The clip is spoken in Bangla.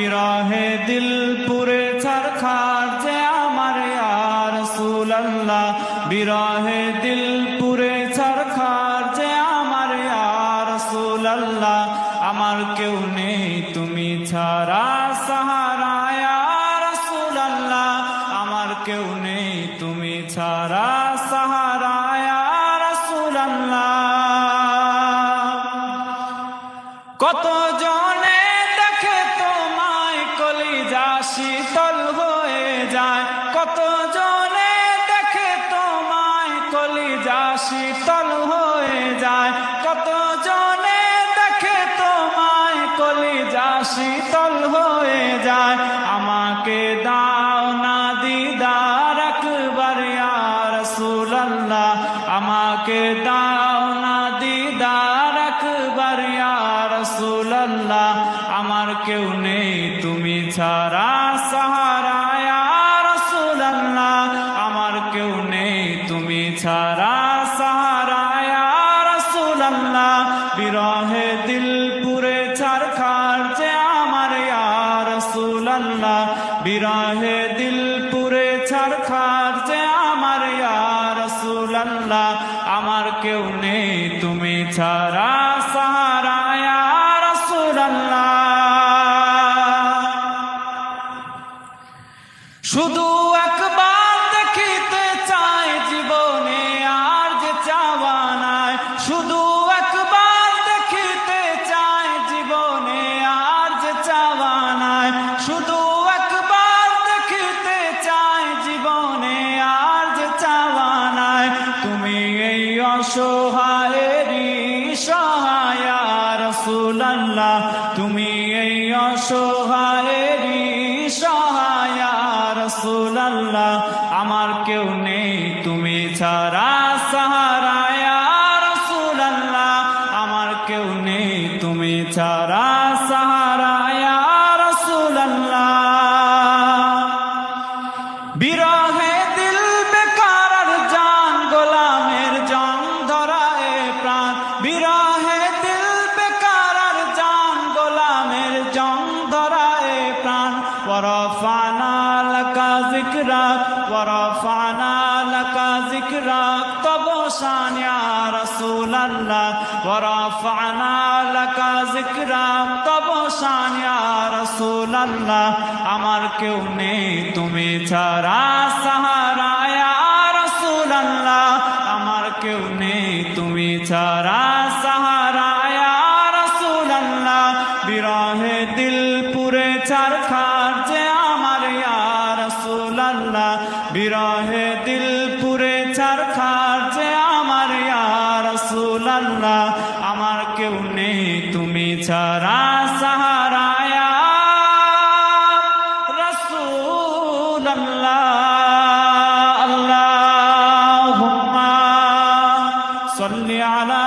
বিরহে দিল পুরে ছারখার যে আমার ইয়ার সুলাল্লাহ। বিরহে দিল পুরে ছারখার যে আমার ইয়ার সুলাল্লাহ। আমার কেউ নেই তুমি ছাড়া সাহারা ইয়ার সুলাল্লাহ। আমার কেউ নেই তুমি ছাড়া সাহারা ইয়ার সুলাল্লাহ। কত শীতল হয়ে যায়। কত জনে দেখে তোমায় কলিজা শীতল হয়ে যায়। আমাকে দাও না দিদার একবার ইয়ার সুলাল্লাহ আমাকে দাও না দিদার একবার ইয়ার সুলাল্লাহ আমার কেউ নেই, তুমি ছাড়া সাহারা আমার কেউ নেই, তুমি ছাড়া ছারখার যে আমার ইয়ার সুলাল্লাহ আমার কেউ নেই, তুমি ছাড়া সাহারা ইয়ার সুলাল্লাহ শুধু একবার দেখিতে চাই জীবনে, আর যে চাওয়া নাই, শুধু একবার দেখিতে চাই জীবনে, আর যে চাওয়া নাই, শুধু রসুলাল্লাহ তুমি এই অসহায়েরই সহায়া রসুলাল্লাহ। আমার কেউ নেই, তুমি ছাড়া সাহারায়া রসুলাল্লাহ। আমার কেউ নেই, তুমি ছাড়া সাহারায়া রসুলাল্লাহ। বিরহে ওরফানা লাকা জিকরাক ওরফানা লাকা জিকরাক তব শান ইয়া রাসূলুল্লাহ ওরফানা লাকা জিকরাক তব শান ইয়া রাসূলুল্লাহ আমার কেউ নেই তুমি ছাড়া সাহারা। রাসূলুল্লাহ, আমার কেউ নেই তুমি ছাড়া আল্লাহ বিরহে দিল পুরে চার আমার ইয়ার রসুল আমার কেউ নেই, তুমি ছাড়া সাহারায়া রসুল আল্লাহ আল্লাহ সল্লি আলা